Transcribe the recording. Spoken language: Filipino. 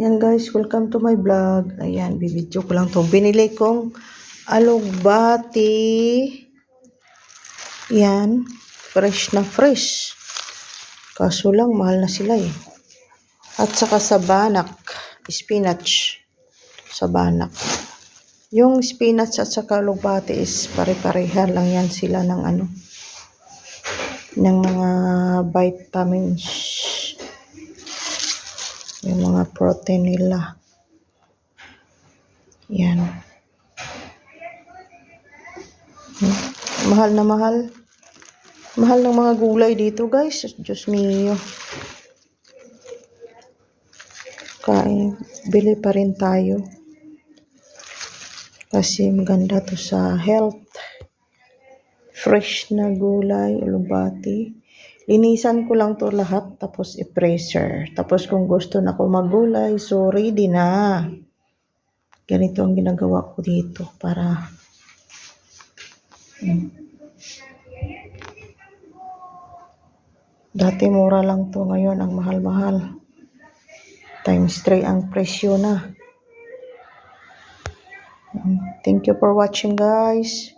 Yan guys, welcome to my vlog. Ayan, bibidyo ko lang to. Binili kong alugbati. Yan, fresh na fresh. Kaso lang, mahal na sila eh. At saka sa banak, spinach. Sa banak. Yung spinach at saka alugbati is pare-pareha lang yan sila ng ano. ng mga vitamins. Yung mga protein nila. Yan. Mahal na mahal. Mahal ng mga gulay dito guys. Diyos mio. Kain. Bili pa rin tayo. Kasi maganda to sa health. Fresh na gulay, ulubati. Linisan ko lang to lahat tapos i-pressure. Tapos kung gusto na ko magulay, so ready na. Ganito ang ginagawa ko dito para Hmm. Dati mura lang to ngayon ang mahal-mahal. Times 3 ang presyo na. Hmm. Thank you for watching guys.